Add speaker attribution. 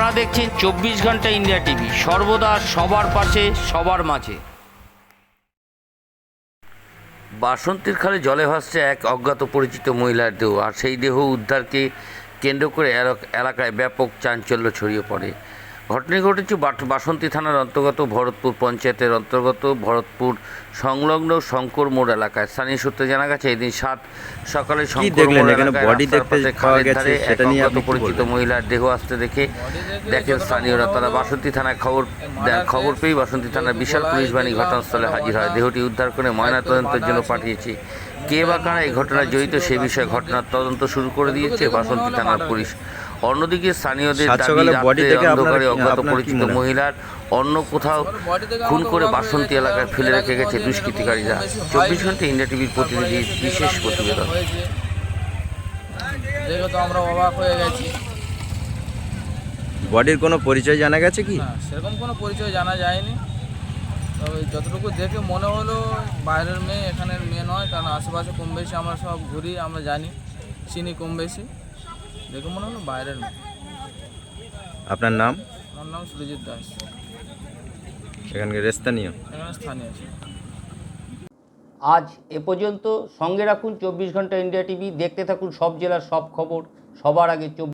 Speaker 1: আপনারা দেখছেন চব্বিশ ঘণ্টা ইন্ডিয়া টিভি। সর্বদা সবার পাশে, সবার মাঝে। বাসন্তীর খালে জলে ভাসছে এক অজ্ঞাত পরিচিত মহিলার দেহ, আর সেই দেহ উদ্ধারকে কেন্দ্র করে এলাকায় ব্যাপক চাঞ্চল্য ছড়িয়ে পড়ে। ঘটনাটি ঘটেছে বাসন্তী থানার অন্তর্গত ভরতপুর পঞ্চায়েতের অন্তর্গত ভরতপুর সংলগ্ন শঙ্কর মোড় এলাকায়। স্থানীয় সূত্রে জানা গেছে এদিন সাত সকালে শঙ্কর মোড় এলাকায় খালের ধারে এক পরিচিত মহিলার দেহ আসতে দেখে দেখেন স্থানীয়রা। তারা বাসন্তী থানায় খবর খবর পেয়ে বাসন্তী থানার বিশাল পুলিশ বাহিনী ঘটনাস্থলে হাজির হয়। দেহটি উদ্ধার করে ময়নাতদন্তের জন্য পাঠিয়েছে। কে বা কারা এই ঘটনায় জড়িত সে বিষয়ে ঘটনার তদন্ত শুরু করে দিয়েছে বাসন্তী থানার পুলিশ। অন্যদিকে স্থানীয়দের দাবি রাত্রে অন্ধকারে অজ্ঞাত পরিচিত মহিলার অন্য কোথাও খুন করে বাসন্তী এলাকায় ফেলে রেখে গেছে দুষ্কৃতিকারীরা চব্বিশ ঘণ্টা ইন্ডিয়া টিভির প্রতিনিধি বিশেষ প্রতিবেদন।
Speaker 2: হয়েছে। দেখে তো আমরা অবাক হয়ে গেছি।
Speaker 3: বডির কোনো পরিচয় জানা গেছে কি?
Speaker 2: না সেরকম কোনো পরিচয় জানা যায়নি। তবে যতটুকু দেখে মনে হলো বাইরের মেয়ে এখানের মেয়ে নয় কারণ আশেপাশে কম বেশি আমরা সব ঘুরি আমরা জানি চিনি কম বেশি। দেখে মনে হলো বাইরের
Speaker 3: আপনার নাম?
Speaker 2: আমার নাম সুরজিৎ দাস।
Speaker 3: এখানকার স্থানীয়?
Speaker 2: এখানে স্থানীয়
Speaker 1: আজ এ পর্যন্ত সঙ্গে রাখুন চব্বিশ ঘণ্টা ইন্ডিয়া টিভি দেখতে থাকুন সব জেলার সব খবর সবার আগে চব্বিশ